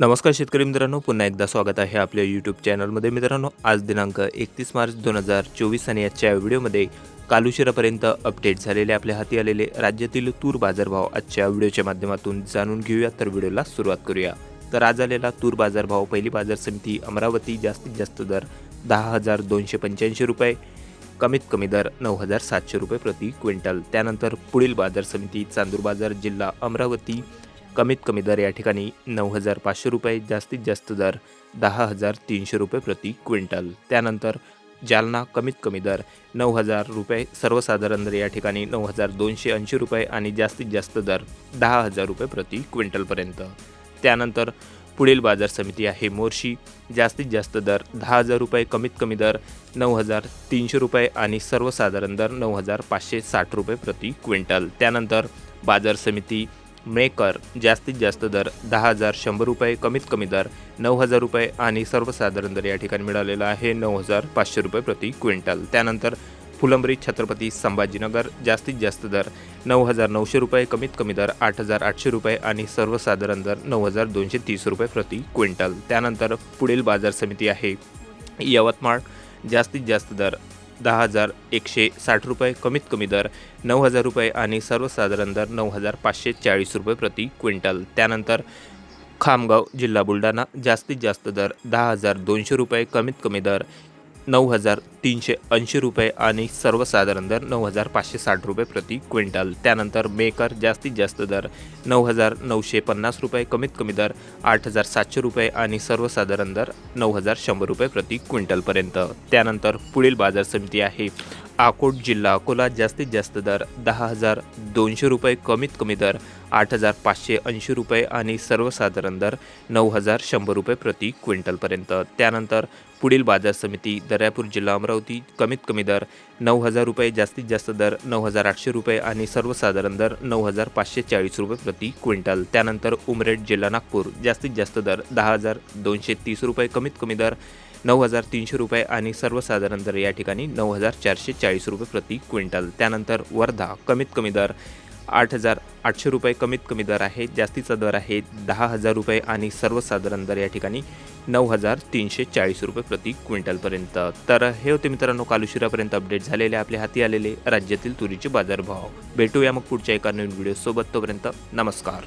नमस्कार शेतकरी मित्रांनो पुन्हा एकदा स्वागत आहे आपल्या यूट्यूब चॅनलमध्ये मित्रांनो आज दिनांक एकतीस मार्च दोन हजार चोवीस आणि आजच्या व्हिडिओमध्ये कालुशिरापर्यंत अपडेट झालेले आपल्या हाती आलेले राज्यातील तूर बाजारभाव आजच्या व्हिडिओच्या माध्यमातून जाणून घेऊया. तर व्हिडिओला सुरुवात करूया. तर आज आलेला तूर बाजारभाव पहिली बाजार समिती अमरावती जास्तीत जास्त दर दहा हजार दोनशे पंच्याऐंशी रुपये कमीत कमी दर नऊ हजार सातशे रुपये प्रति क्विंटल. त्यानंतर पुढील बाजार समिती चांदूर बाजार जिल्हा अमरावती कमीत कमी दर या ठिकाणी नऊ हजार पाचशे रुपये जास्तीत जास्त दर दहा हजार तीनशे रुपये प्रति क्विंटल. त्यानंतर जालना कमीत कमी दर नऊ हजार रुपये सर्वसाधारण दर या ठिकाणी नऊ हजार दोनशे ऐंशी रुपये आणि जास्तीत जास्त दर दहा हजार रुपये प्रति क्विंटलपर्यंत. त्यानंतर पुढील बाजार समिती आहे मोर्शी. जास्तीत जास्त दर दहा हजार रुपये कमीत कमी दर नऊ हजार तीनशे रुपये आणि सर्वसाधारण दर नऊ हजार पाचशे साठ रुपये प्रति क्विंटल. त्यानंतर बाजार समिती मेकर जास्तीत जास्त दर दहा हजार शंभर रुपये कमीत कमी दर नऊ हजार रुपये आणि सर्वसाधारण दर या ठिकाणी मिळालेला आहे नऊ हजार पाचशे रुपये प्रति क्विंटल. त्यानंतर फुलंबरी छत्रपती संभाजीनगर जास्तीत जास्त दर नऊ हजार नऊशे रुपये कमीत कमी दर आठ हजार आठशे रुपये आणि सर्वसाधारण दर नऊ हजार दोनशे तीस रुपये प्रति क्विंटल. त्यानंतर पुढील बाजार समिती आहे यवतमाळ जास्तीत जास्त दर दहा हजार एकशे साठ रुपये कमीत कमी दर नऊ हजार रुपये आणि सर्वसाधारण दर नऊ हजार पाचशे चाळीस रुपये प्रति क्विंटल. त्यानंतर खामगाव जिल्हा बुलढाणा जास्तीत जास्त दर दहा हजार दोनशे रुपये कमीत कमी दर नऊ हजार तीनशे ऐंशी रुपये आणि सर्वसाधारण दर नऊ हजार पाचशे साठ रुपये प्रति क्विंटल. त्यानंतर मेकर जास्तीत जास्त दर नऊ हजार नऊशे पन्नास रुपये कमीत कमी दर आठ हजार सातशे रुपये आणि सर्वसाधारण दर नऊ हजार शंभर रुपये प्रति क्विंटलपर्यंत. त्यानंतर पुढील बाजार समिती आहे. अकोट जिल्हा अकोला जास्तीत जास्त दर दहा हजार दोनशे रुपये कमीत कमी दर आठ हजार पाचशे ऐंशी रुपये आणि सर्वसाधारण दर नऊ हजार शंभर रुपये प्रति क्विंटलपर्यंत. त्यानंतर पुढील बाजार समिती दर्यापूर जिल्हा अमरावती कमीत कमी दर नऊ हजार रुपये जास्तीत जास्त दर नऊ हजार आठशे रुपये आणि सर्वसाधारण दर नऊ हजार पाचशे चाळीस रुपये प्रति क्विंटल. त्यानंतर उमरेड जिल्हा नागपूर जास्तीत जास्त दर दहा हजार दोनशे तीस रुपये कमीत कमी दर नऊ हजार तीनशे रुपये आणि सर्वसाधारण दर या ठिकाणी नऊ हजार चारशे चाळीस रुपये प्रति क्विंटल. त्यानंतर वर्धा कमीत कमी दर आठ हजार आठशे रुपये कमीत कमी दर आहे. जास्तीचा दर आहे दहा हजार रुपये आणि सर्वसाधारण दर या ठिकाणी नऊ हजार तीनशे चाळीस रुपये प्रति क्विंटलपर्यंत तर हे होते मित्रांनो कालुशिरापर्यंत अपडेट झालेले आपल्या हाती आलेले राज्यातील तुरीचे बाजारभाव. भेटूया मग पुढच्या एका नवीन व्हिडिओसोबत तोपर्यंत नमस्कार.